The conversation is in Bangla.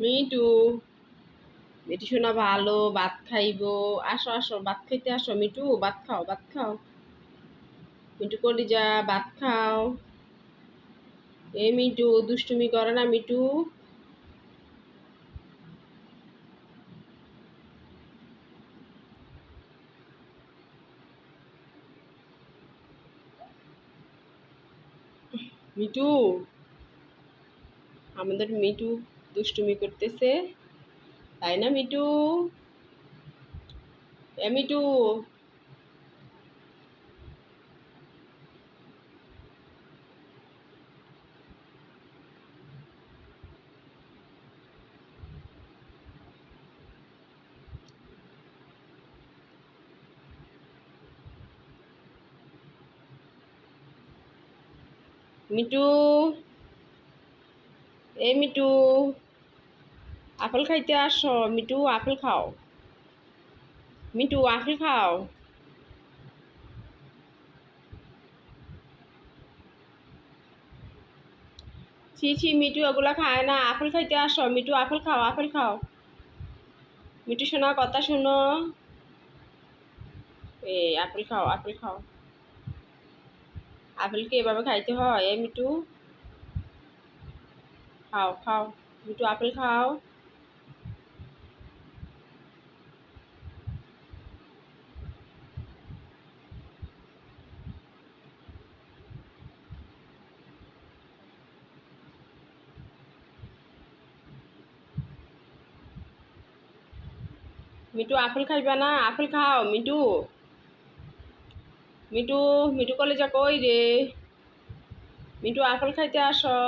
মিটু মিটু শোনা ভালো, ভাত খাইব। আসো আসো, ভাত খাইতে আসো মিটু ভাত খাও ভাত খাও। মিটু কলি যা, ভাত খাও। এ মিটু দুষ্টুমি করে না মিটু মিটু আমাদের মিটু দুষ্টুমি করতেছে। তাই না মিটু এ মিটু মিটু এ মিটু আপেল খাইতে আসো মিটু আপেল খাও। মিটু আপেল খাও। ছি ছি মিটু ওগুলা খায় না। আপেল খাইতে আসো মিটু আপেল খাও আপেল খাও। মিটু শোনা, কথা শোনো। এ আপেল খাও আপেল খাও। আপেলকে এভাবে খাইতে হয়? এ মিটু খাও খাও। মিটু আপেল খাও। মিটু, আপেল খাইবা না? আপেল খাও, মিটু। মিটু মিটু কলেজা কই রে? মিটু, আপেল খাইতে আসো।